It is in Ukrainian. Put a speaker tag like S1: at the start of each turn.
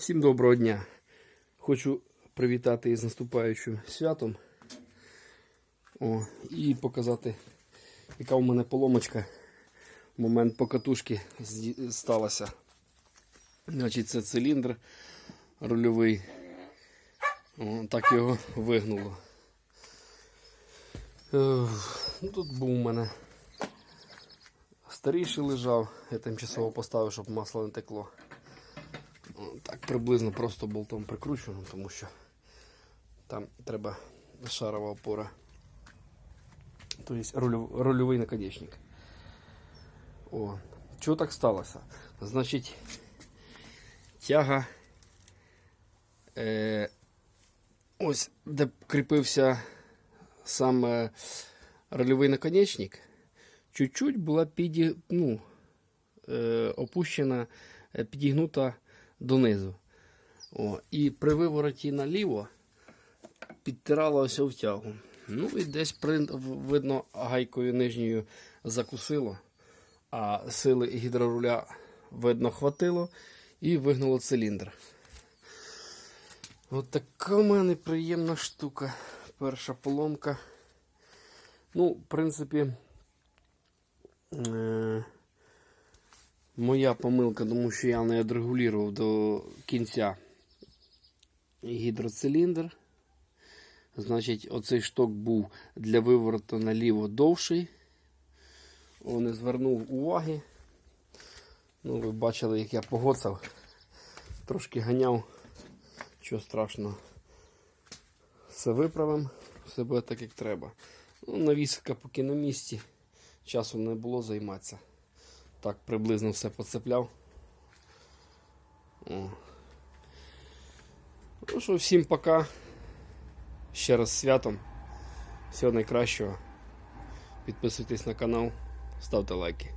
S1: Всім доброго дня. Хочу привітати із наступаючим святом. О, і показати, яка у мене поломочка в момент покатушки сталася. Значить, це циліндр рульовий. О, так його вигнуло. Е, Ну, тут був у мене старіший лежав, я тимчасово поставив, щоб масло не текло. Так приблизно просто болтом прикручувано, тому що там треба шарова опора. Тобто рульов- рульовий наконечник. О, чого так сталося? Значить, тяга. Е, ось де кріпився саме рольовий наконечник, чуть-чуть була піді, ну, е, опущена, е, підігнута донизу. О, і при вивороті наліво підтиралося в тягу. Ну і десь видно гайкою нижньою закусило, а сили гідроруля видно хватило і вигнуло циліндр. От така в мене приємна штука. Перша поломка. Ну, в принципі, е- моя помилка, тому що я не відрегулював до кінця гідроциліндр. Значить, оцей шток був для вивороту наліво довший. О, не звернув уваги. Ну, ви бачили, як я погоцав. Трошки ганяв. Чого страшного. Все виправимо, все буде так, як треба. Ну, навіска поки на місці. Часу не було займатися. Так, приблизно все поцепляв. О. Ну що, всім пока. Ще раз святом. Всього найкращого. Підписуйтесь на канал, ставте лайки.